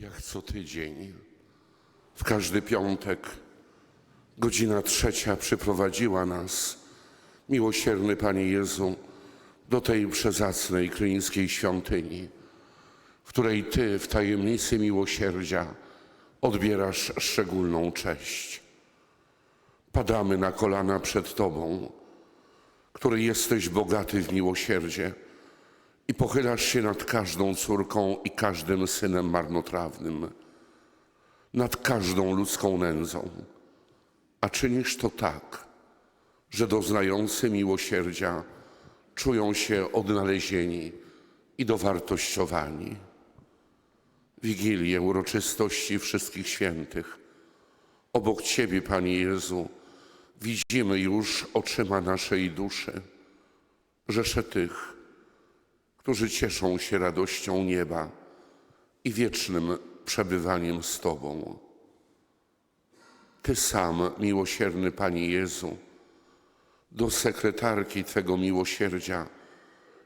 Jak co tydzień, w każdy piątek, godzina trzecia przyprowadziła nas, miłosierny Panie Jezu, do tej przezacnej kryńskiej świątyni, w której Ty w tajemnicy miłosierdzia odbierasz szczególną cześć. Padamy na kolana przed Tobą, który jesteś bogaty w miłosierdzie i pochylasz się nad każdą córką i każdym synem marnotrawnym, nad każdą ludzką nędzą, a czynisz to tak, że doznający miłosierdzia czują się odnalezieni i dowartościowani. Wigilię uroczystości wszystkich świętych. Obok Ciebie, Panie Jezu, widzimy już oczyma naszej duszy rzesze tych, którzy cieszą się radością nieba i wiecznym przebywaniem z Tobą. Ty sam, miłosierny Panie Jezu, do sekretarki Twego miłosierdzia,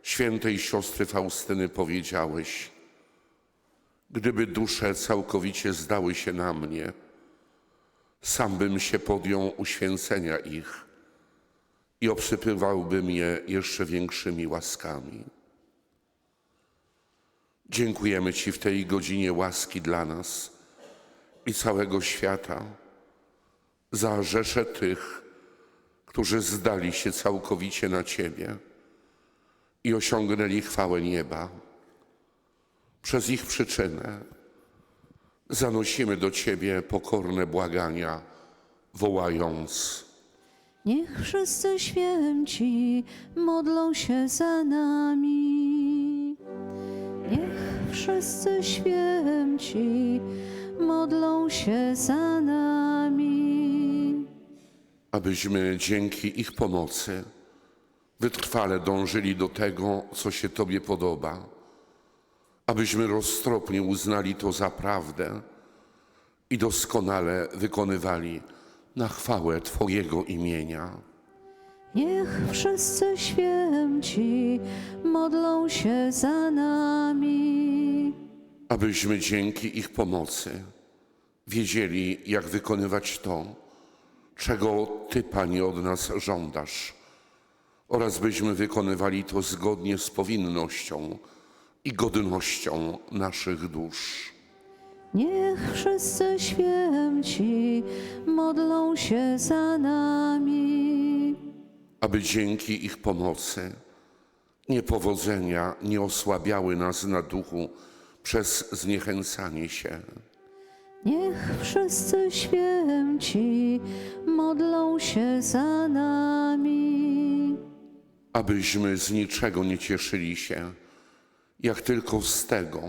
świętej siostry Faustyny, powiedziałeś: Gdyby dusze całkowicie zdały się na mnie, sam bym się podjął uświęcenia ich i obsypywałbym je jeszcze większymi łaskami. Dziękujemy Ci w tej godzinie łaski dla nas i całego świata za rzeszę tych, którzy zdali się całkowicie na Ciebie i osiągnęli chwałę nieba. Przez ich przyczynę zanosimy do Ciebie pokorne błagania, wołając: Niech wszyscy święci modlą się za nami. Niech wszyscy święci modlą się za nami. abyśmy dzięki ich pomocy wytrwale dążyli do tego, co się Tobie podoba, abyśmy roztropnie uznali to za prawdę i doskonale wykonywali na chwałę Twojego imienia. Niech wszyscy święci modlą się za nami. abyśmy dzięki ich pomocy wiedzieli, jak wykonywać to, czego Ty, Panie, od nas żądasz, oraz byśmy wykonywali to zgodnie z powinnością i godnością naszych dusz. Niech wszyscy święci modlą się za nami. aby dzięki ich pomocy niepowodzenia nie osłabiały nas na duchu przez zniechęcanie się. Niech wszyscy święci modlą się za nami. abyśmy z niczego nie cieszyli się, jak tylko z tego,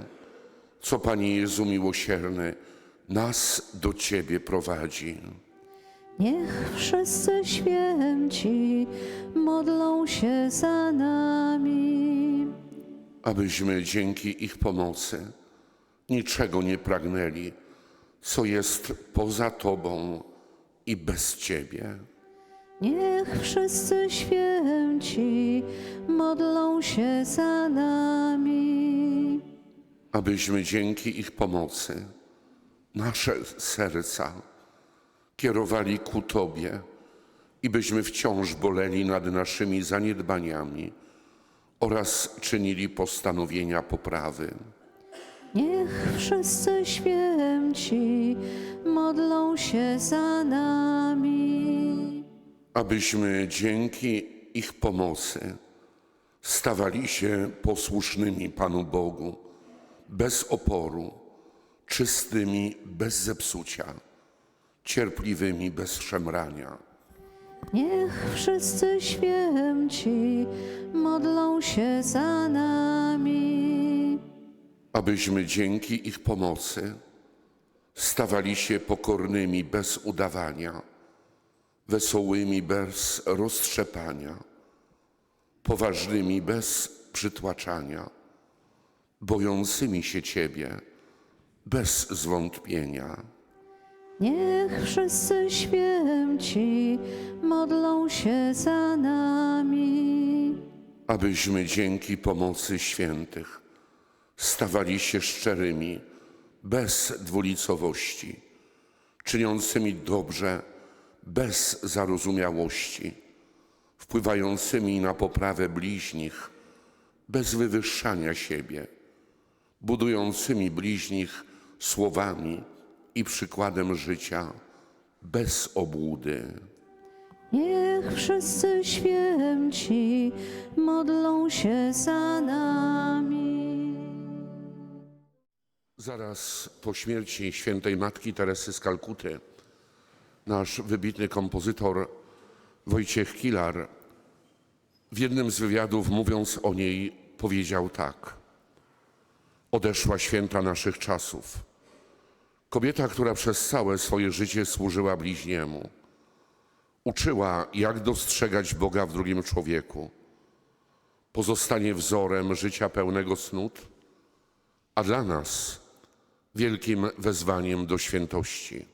co Panie Jezu miłosierny nas do Ciebie prowadzi. Niech wszyscy święci modlą się za nami. Abyśmy dzięki ich pomocy niczego nie pragnęli, co jest poza Tobą i bez Ciebie. Niech wszyscy święci modlą się za nami. abyśmy dzięki ich pomocy nasze serca kierowali ku Tobie i byśmy wciąż boleli nad naszymi zaniedbaniami oraz czynili postanowienia poprawy. Niech wszyscy święci modlą się za nami. Abyśmy dzięki ich pomocy stawali się posłusznymi Panu Bogu, bez oporu, czystymi bez zepsucia, cierpliwymi bez szemrania. Niech wszyscy święci modlą się za nami. abyśmy dzięki ich pomocy stawali się pokornymi bez udawania, wesołymi bez roztrzepania, poważnymi bez przytłaczania, bojącymi się Ciebie bez zwątpienia. Niech wszyscy święci modlą się za nami. abyśmy dzięki pomocy świętych stawali się szczerymi bez dwulicowości, czyniącymi dobrze bez zarozumiałości, wpływającymi na poprawę bliźnich bez wywyższania siebie, budującymi bliźnich słowami i przykładem życia bez obłudy. Niech wszyscy święci modlą się za nami. Zaraz po śmierci świętej Matki Teresy z Kalkuty nasz wybitny kompozytor Wojciech Kilar w jednym z wywiadów mówiąc o niej powiedział tak. Odeszła święta naszych czasów. Kobieta, która przez całe swoje życie służyła bliźniemu. Uczyła, jak dostrzegać Boga w drugim człowieku. Pozostanie wzorem życia pełnego snut, a dla nas wielkim wezwaniem do świętości.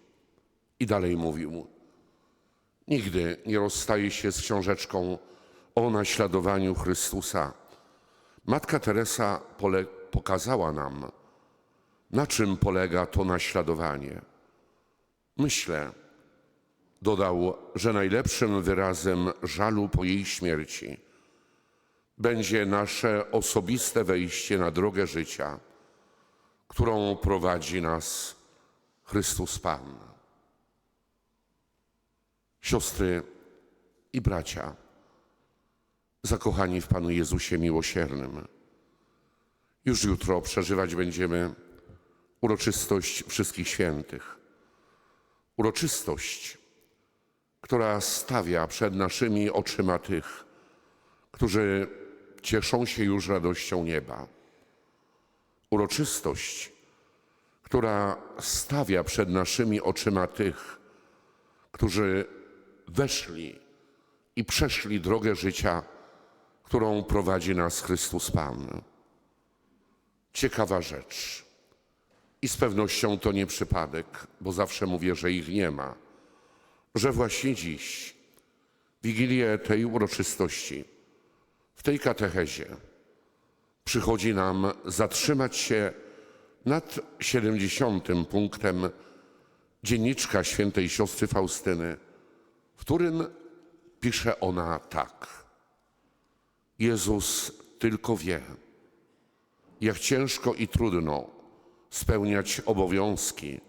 I dalej mówił: Nigdy nie rozstaje się z książeczką o naśladowaniu Chrystusa. Matka Teresa pokazała nam, na czym polega to naśladowanie. Myślę, dodał, że najlepszym wyrazem żalu po jej śmierci będzie nasze osobiste wejście na drogę życia którą prowadzi nas Chrystus Pan. Siostry i bracia, zakochani w Panu Jezusie miłosiernym, już jutro przeżywać będziemy uroczystość wszystkich świętych. Uroczystość, która stawia przed naszymi oczyma tych, którzy cieszą się już radością nieba uroczystość, która stawia przed naszymi oczyma tych, którzy weszli i przeszli drogę życia, którą prowadzi nas Chrystus Pan. Ciekawa rzecz. I z pewnością to nie przypadek, bo zawsze mówię, że ich nie ma, że właśnie dziś, Wigilię tej uroczystości, w tej katechezie, przychodzi nam zatrzymać się nad 70. punktem dzienniczka świętej siostry Faustyny, w którym pisze ona tak. Jezus tylko wie, jak ciężko i trudno spełniać obowiązki,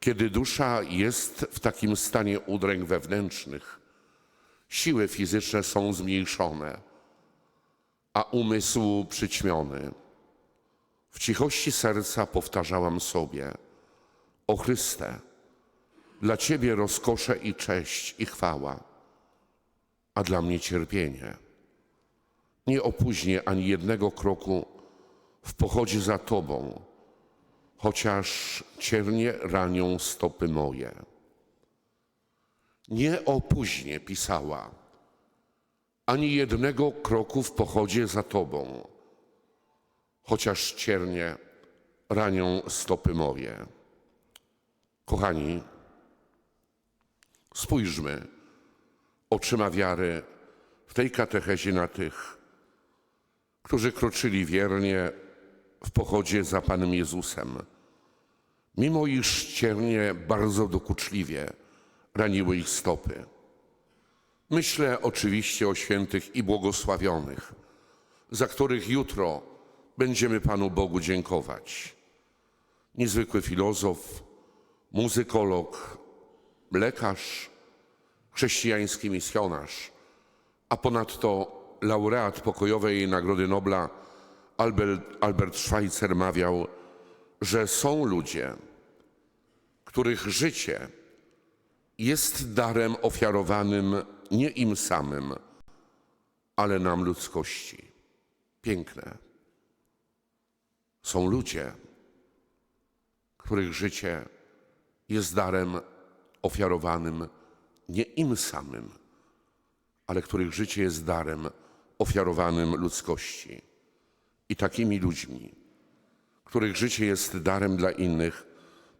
kiedy dusza jest w takim stanie udręk wewnętrznych, siły fizyczne są zmniejszone a umysł przyćmiony. W cichości serca powtarzałam sobie: O Chryste, dla Ciebie rozkosze i cześć i chwała, a dla mnie cierpienie. Nie opóźnię ani jednego kroku w pochodzie za Tobą, chociaż ciernie ranią stopy moje. Nie opóźnię, pisała ani jednego kroku w pochodzie za Tobą, chociaż ciernie ranią stopy moje. Kochani, spójrzmy oczyma wiary w tej katechezie na tych, którzy kroczyli wiernie w pochodzie za Panem Jezusem, mimo iż ciernie bardzo dokuczliwie raniły ich stopy. Myślę oczywiście o świętych i błogosławionych, za których jutro będziemy Panu Bogu dziękować. Niezwykły filozof, muzykolog, lekarz, chrześcijański misjonarz, a ponadto laureat pokojowej Nagrody Nobla Albert, Albert Schweitzer mawiał, że są ludzie, których życie jest darem ofiarowanym nie im samym, ale nam ludzkości. Piękne. Są ludzie, których życie jest darem ofiarowanym nie im samym, ale których życie jest darem ofiarowanym ludzkości. Takimi ludźmi, których życie jest darem dla innych,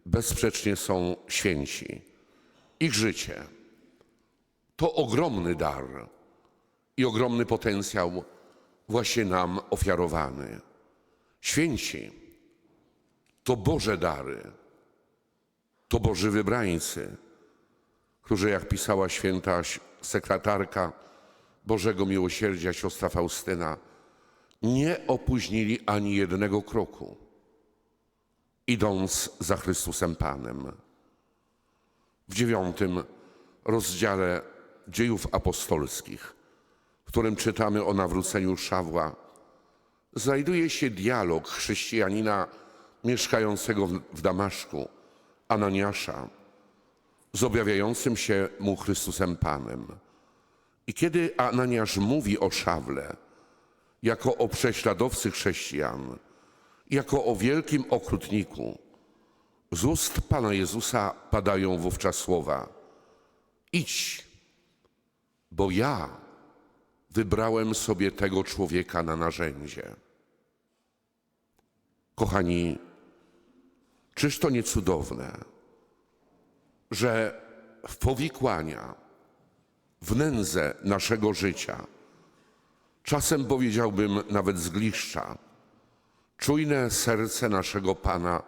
bezsprzecznie są święci. Ich życie to ogromny dar i ogromny potencjał właśnie nam ofiarowany. Święci to Boże dary, to Boży wybrańcy, którzy, jak pisała święta sekretarka Bożego Miłosierdzia, siostra Faustyna, nie opóźnili ani jednego kroku, idąc za Chrystusem Panem. W dziewiątym rozdziale dziejów apostolskich, w którym czytamy o nawróceniu Szawła, znajduje się dialog chrześcijanina mieszkającego w- Damaszku, Ananiasza, z objawiającym się mu Chrystusem Panem. I kiedy Ananiasz mówi o Szawle, jako o prześladowcy chrześcijan, jako o wielkim okrutniku, z ust Pana Jezusa padają wówczas słowa: Idź, bo ja wybrałem sobie tego człowieka na narzędzie. Kochani, czyż to nie cudowne, że w powikłania, w nędzę naszego życia, czasem powiedziałbym nawet zgliszcza, czujne serce naszego Pana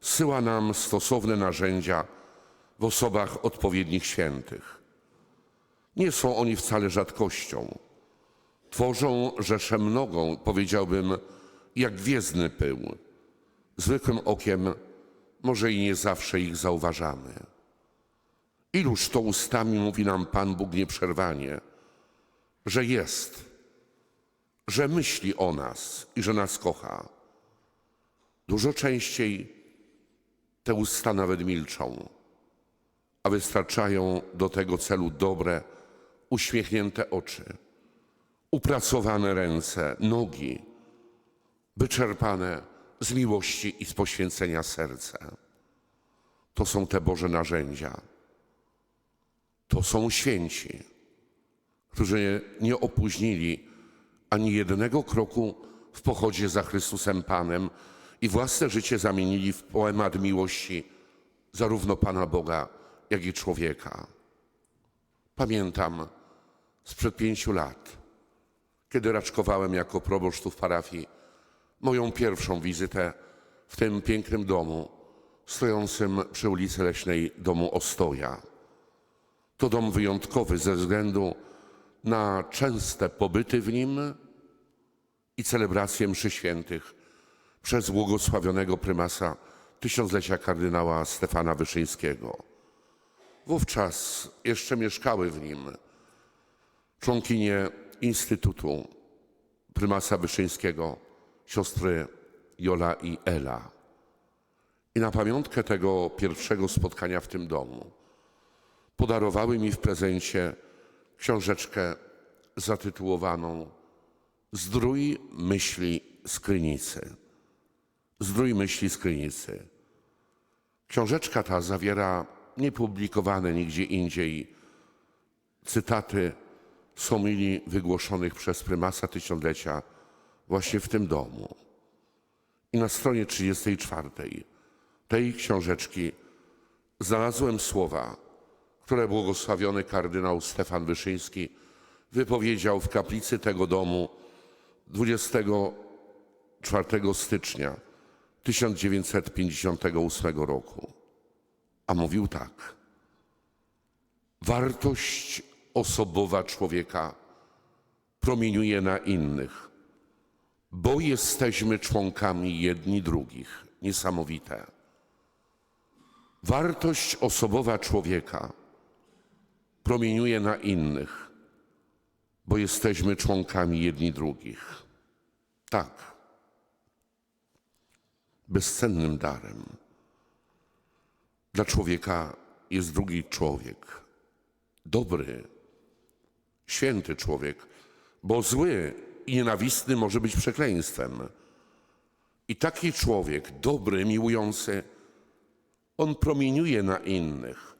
syła nam stosowne narzędzia w osobach odpowiednich świętych. Nie są oni wcale rzadkością. Tworzą rzeszę mnogą, powiedziałbym, jak gwiezdny pył. Zwykłym okiem może i nie zawsze ich zauważamy. Iluż to ustami mówi nam Pan Bóg nieprzerwanie, że jest, że myśli o nas i że nas kocha. Dużo częściej te usta nawet milczą, a wystarczają do tego celu dobre, uśmiechnięte oczy, upracowane ręce, nogi, wyczerpane z miłości i z poświęcenia serce. To są te Boże narzędzia. To są święci, którzy nie opóźnili ani jednego kroku w pochodzie za Chrystusem Panem i własne życie zamienili w poemat miłości zarówno Pana Boga, jak i człowieka. Pamiętam sprzed pięciu lat, kiedy raczkowałem jako proboszcz w parafii, moją pierwszą wizytę w tym pięknym domu, stojącym przy ulicy Leśnej domu Ostoja. To dom wyjątkowy ze względu na częste pobyty w nim i celebrację mszy świętych przez błogosławionego prymasa tysiąclecia kardynała Stefana Wyszyńskiego. Wówczas jeszcze mieszkały w nim członkinie Instytutu prymasa Wyszyńskiego, siostry Jola i Ela. I na pamiątkę tego pierwszego spotkania w tym domu podarowały mi w prezencie książeczkę zatytułowaną Zdrój myśli z Krynicy. Zdrój myśli z Krynicy. Książeczka ta zawiera niepublikowane nigdzie indziej cytaty z homilii wygłoszonych przez prymasa tysiąclecia właśnie w tym domu. I na stronie 34 tej książeczki znalazłem słowa, które błogosławiony kardynał Stefan Wyszyński wypowiedział w kaplicy tego domu 24 stycznia 1958 roku. A mówił tak: Wartość osobowa człowieka promieniuje na innych, bo jesteśmy członkami jedni drugich. Niesamowite. Wartość osobowa człowieka promieniuje na innych, bo jesteśmy członkami jedni drugich. Tak. Bezcennym darem dla człowieka jest drugi człowiek. Dobry, święty człowiek, bo zły i nienawistny może być przekleństwem. I taki człowiek, dobry, miłujący, on promieniuje na innych.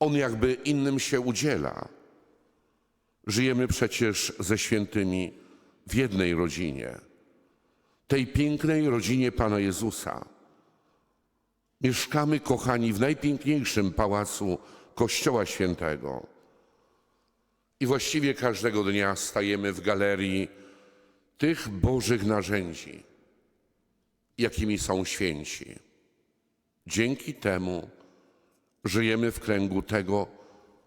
On jakby innym się udziela. Żyjemy przecież ze świętymi w jednej rodzinie, tej pięknej rodzinie Pana Jezusa. Mieszkamy, kochani, w najpiękniejszym pałacu Kościoła Świętego. I właściwie każdego dnia stajemy w galerii tych Bożych narzędzi. jakimi są święci. Dzięki temu żyjemy w kręgu tego,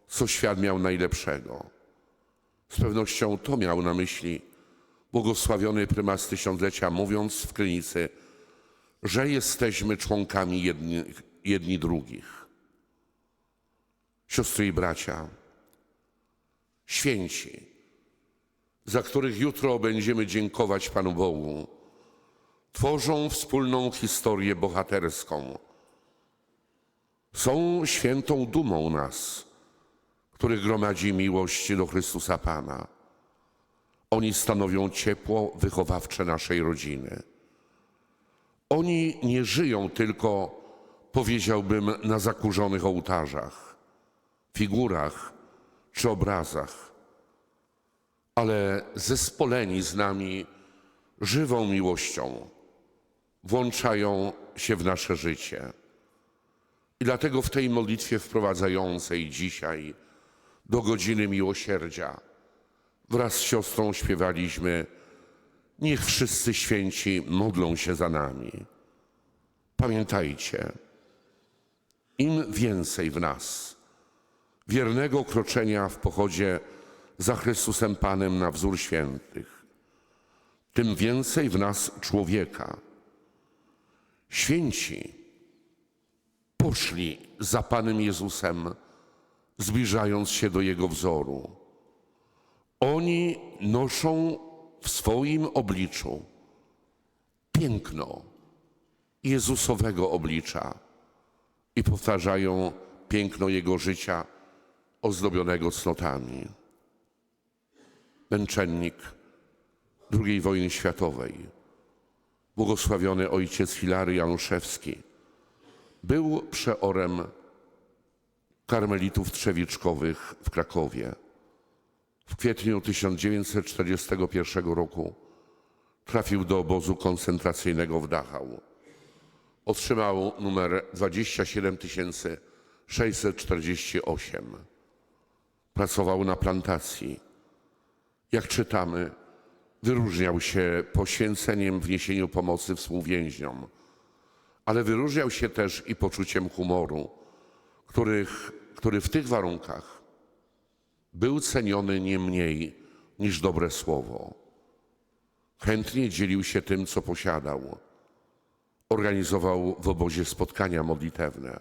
co świat miał najlepszego. Z pewnością to miał na myśli błogosławiony prymas tysiąclecia, mówiąc w Krynicy, że jesteśmy członkami jedni, jedni drugich. Siostry i bracia, święci, za których jutro będziemy dziękować Panu Bogu, tworzą wspólną historię bohaterską. Są świętą dumą nas, których gromadzi miłość do Chrystusa Pana. Oni stanowią ciepło wychowawcze naszej rodziny. Oni nie żyją tylko, powiedziałbym, na zakurzonych ołtarzach, figurach czy obrazach, ale zespoleni z nami żywą miłością włączają się w nasze życie. I dlatego w tej modlitwie wprowadzającej dzisiaj do godziny miłosierdzia wraz z siostrą śpiewaliśmy Niech wszyscy święci modlą się za nami. Pamiętajcie, im więcej w nas wiernego kroczenia w pochodzie za Chrystusem Panem na wzór świętych, tym więcej w nas człowieka. Święci poszli za Panem Jezusem, zbliżając się do Jego wzoru. Oni noszą w swoim obliczu piękno Jezusowego oblicza i powtarzają piękno Jego życia ozdobionego cnotami. Męczennik II wojny światowej, błogosławiony ojciec Hilary Januszewski, był przeorem karmelitów trzewiczkowych w Krakowie. W kwietniu 1941 roku trafił do obozu koncentracyjnego w Dachau. Otrzymał numer 27648. Pracował na plantacji. Jak czytamy, wyróżniał się poświęceniem w niesieniu pomocy współwięźniom, ale wyróżniał się też i poczuciem humoru, których, który w tych warunkach był ceniony nie mniej niż dobre słowo. Chętnie dzielił się tym, co posiadał. Organizował w obozie spotkania modlitewne.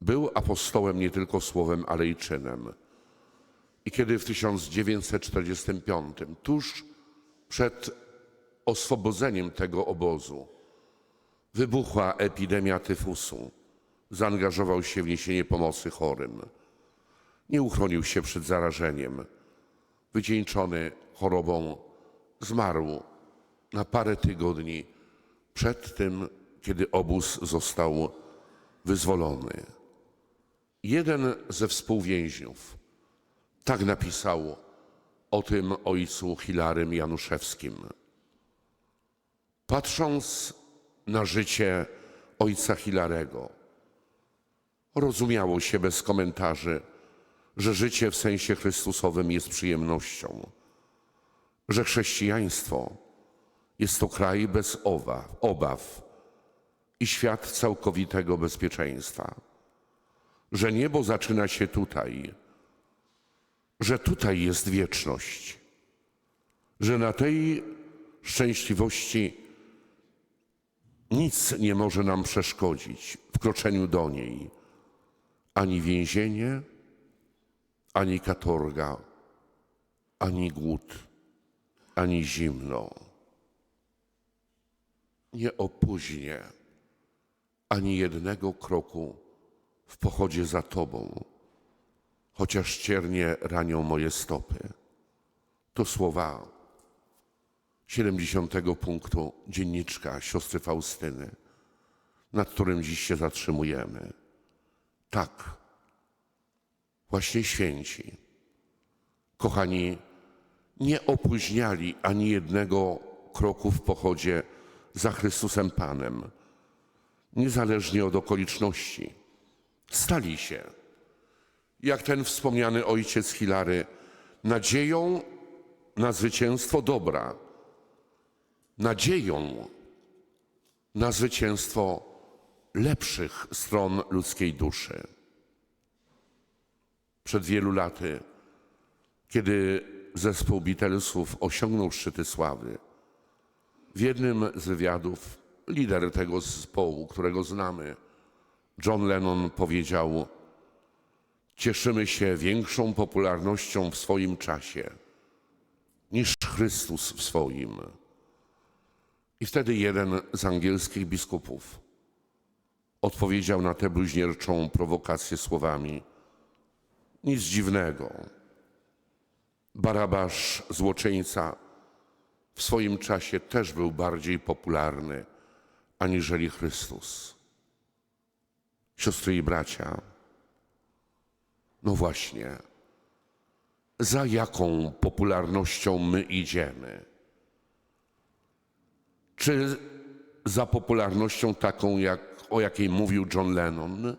Był apostołem nie tylko słowem, ale i czynem. I kiedy w 1945, tuż przed oswobodzeniem tego obozu, wybuchła epidemia tyfusu, zaangażował się w niesienie pomocy chorym. Nie uchronił się przed zarażeniem. Wycieńczony chorobą, zmarł na parę tygodni przed tym, kiedy obóz został wyzwolony. Jeden ze współwięźniów tak napisał o tym ojcu Hilarym Januszewskim. Patrząc na życie ojca Hilarego, rozumiało się bez komentarzy, że życie w sensie Chrystusowym jest przyjemnością, że chrześcijaństwo jest to kraj bez obaw, obaw i świat całkowitego bezpieczeństwa, że niebo zaczyna się tutaj, że tutaj jest wieczność, że na tej szczęśliwości nic nie może nam przeszkodzić w kroczeniu do niej, ani więzienie, ani katorga, ani głód, ani zimno. Nie opóźnię ani jednego kroku w pochodzie za Tobą, chociaż ciernie ranią moje stopy. To słowa 70 punktu dzienniczka siostry Faustyny, nad którym dziś się zatrzymujemy. Tak, właśnie święci, kochani, nie opóźniali ani jednego kroku w pochodzie za Chrystusem Panem, niezależnie od okoliczności. Stali się, jak ten wspomniany ojciec Hilary, nadzieją na zwycięstwo dobra, nadzieją na zwycięstwo lepszych stron ludzkiej duszy. Przed wielu laty, kiedy zespół Beatlesów osiągnął szczyty sławy, w jednym z wywiadów lider tego zespołu, którego znamy, John Lennon powiedział: Cieszymy się większą popularnością w swoim czasie niż Chrystus w swoim. I wtedy jeden z angielskich biskupów odpowiedział na tę bluźnierczą prowokację słowami: Nic dziwnego. Barabasz, złoczyńca, w swoim czasie też był bardziej popularny aniżeli Chrystus. Siostry i bracia, no właśnie, za jaką popularnością my idziemy? Czy za popularnością taką, jak, o jakiej mówił John Lennon?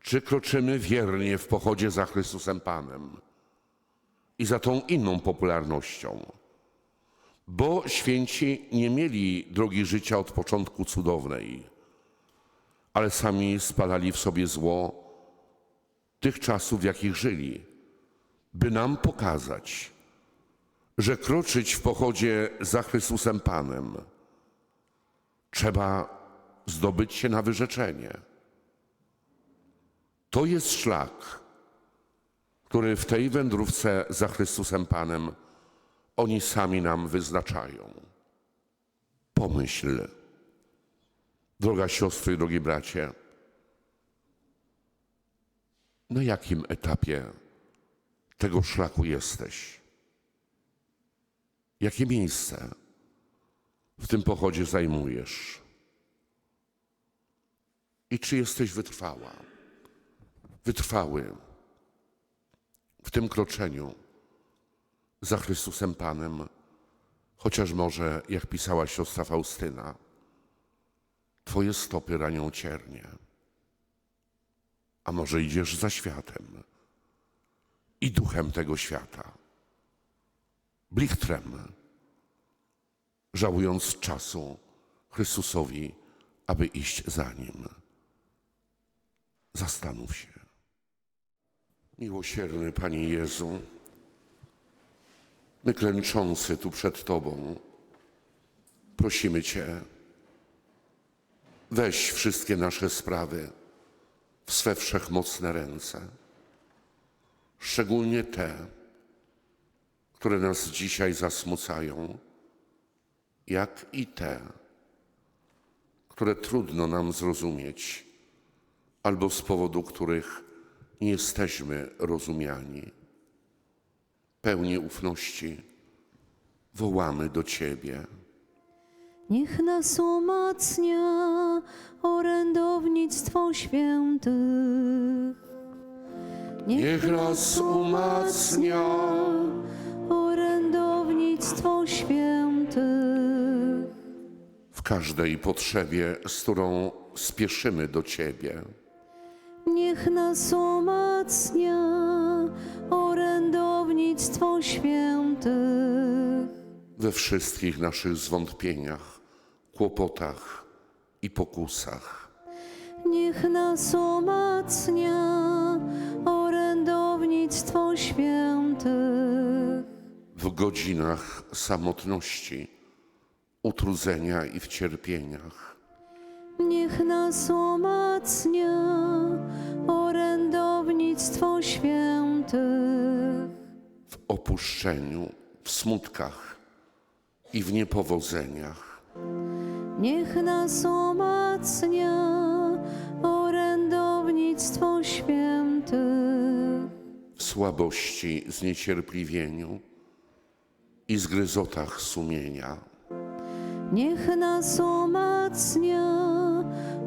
Czy kroczymy wiernie w pochodzie za Chrystusem Panem i za tą inną popularnością? Bo święci nie mieli drogi życia od początku cudownej, ale sami spalali w sobie zło tych czasów, w jakich żyli, by nam pokazać, że kroczyć w pochodzie za Chrystusem Panem trzeba zdobyć się na wyrzeczenie. To jest szlak, który w tej wędrówce za Chrystusem Panem oni sami nam wyznaczają. Pomyśl, droga siostro i drogi bracie, na jakim etapie tego szlaku jesteś? Jakie miejsce w tym pochodzie zajmujesz? I czy jesteś wytrwała, wytrwały w tym kroczeniu za Chrystusem Panem, chociaż może, jak pisała siostra Faustyna, Twoje stopy ranią ciernie. A może idziesz za światem i duchem tego świata, blichtrem, żałując czasu Chrystusowi, aby iść za Nim. Zastanów się. Miłosierny Panie Jezu, my klęczący tu przed Tobą, prosimy Cię, weź wszystkie nasze sprawy w swe wszechmocne ręce, szczególnie te, które nas dzisiaj zasmucają, jak i te, które trudno nam zrozumieć, albo z powodu których nie jesteśmy rozumiani. Pełni ufności wołamy do Ciebie. Niech nas umacnia orędownictwo świętych. Niech nas umacnia orędownictwo świętych. w każdej potrzebie, z którą spieszymy do Ciebie. Niech nas umacnia orędownictwo świętych. we wszystkich naszych zwątpieniach, kłopotach i pokusach. Niech nas umacnia orędownictwo świętych. W godzinach samotności, utrudzenia i w cierpieniach. Niech nas umacnia orędownictwo świętych. w opuszczeniu, w smutkach i w niepowodzeniach. Niech nas umacnia orędownictwo świętych. w słabości, zniecierpliwieniu i zgryzotach sumienia. Niech nas umacnia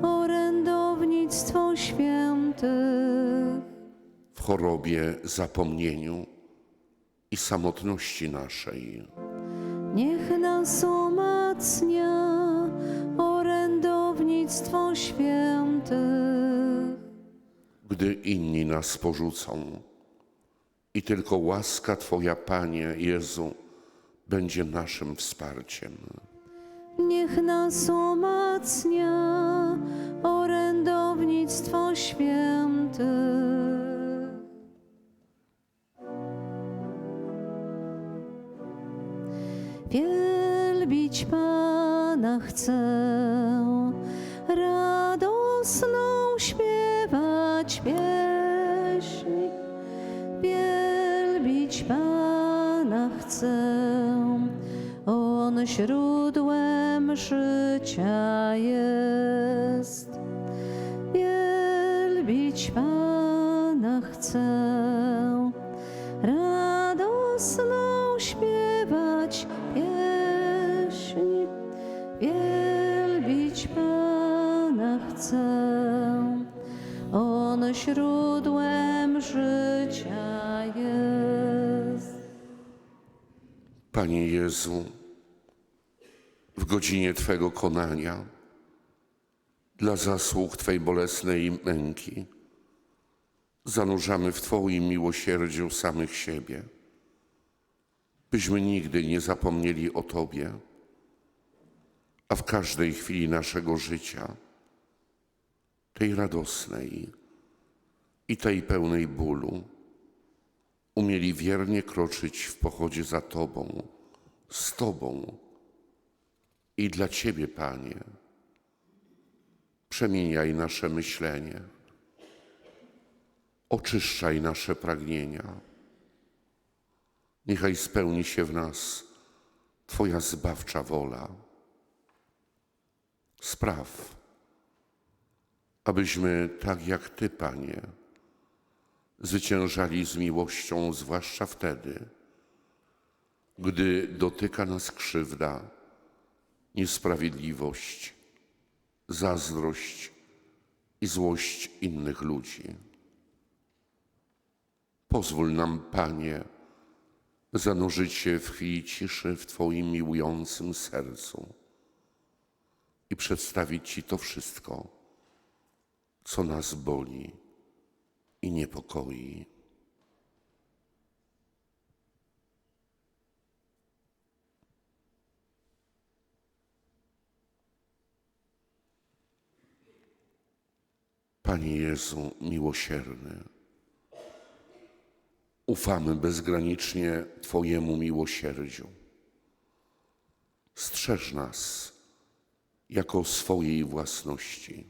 orędownictwo świętych. w chorobie, zapomnieniu i samotności naszej. Niech nas umacnia orędownictwo świętych. Gdy inni nas porzucą i tylko łaska Twoja, Panie Jezu, będzie naszym wsparciem. niech nas umacnia orędownictwo świętych. Wielbić Pana chcę, radosną śpiewać pieśń. Wielbić Pana chcę, On źródłem życia jest. Wielbić Pana chcę, radosną śpiewać pieśń. Wielbić Pana chcę, On źródłem życia jest. Panie Jezu, godzinie Twego konania, dla zasług Twej bolesnej męki, zanurzamy w Twoim miłosierdziu samych siebie, byśmy nigdy nie zapomnieli o Tobie, a w każdej chwili naszego życia, tej radosnej i tej pełnej bólu, umieli wiernie kroczyć w pochodzie za Tobą, z Tobą i dla Ciebie, Panie. Przemieniaj nasze myślenie, oczyszczaj nasze pragnienia. Niechaj spełni się w nas Twoja zbawcza wola. Spraw, abyśmy tak jak Ty, Panie, zwyciężali z miłością, zwłaszcza wtedy, gdy dotyka nas krzywda, niesprawiedliwość, zazdrość i złość innych ludzi. Pozwól nam, Panie, zanurzyć się w chwili ciszy w Twoim miłującym sercu i przedstawić Ci to wszystko, co nas boli i niepokoi. Panie Jezu miłosierny, ufamy bezgranicznie Twojemu miłosierdziu. Strzeż nas jako swojej własności.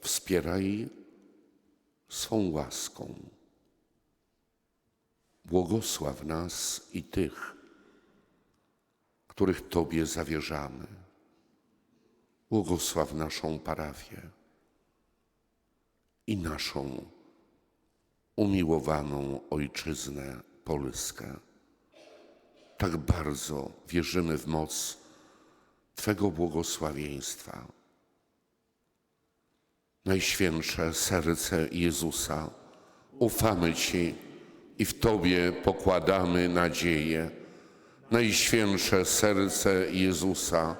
Wspieraj swą łaską. Błogosław nas i tych, których Tobie zawierzamy. Błogosław naszą parafię i naszą umiłowaną Ojczyznę Polskę. Tak bardzo wierzymy w moc Twego błogosławieństwa. Najświętsze serce Jezusa, ufamy Ci i w Tobie pokładamy nadzieję. Najświętsze serce Jezusa,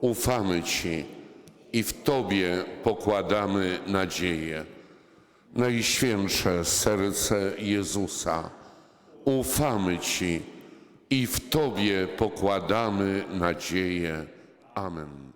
ufamy Ci i w Tobie pokładamy nadzieję. Najświętsze serce Jezusa, ufamy Ci i w Tobie pokładamy nadzieję. Amen.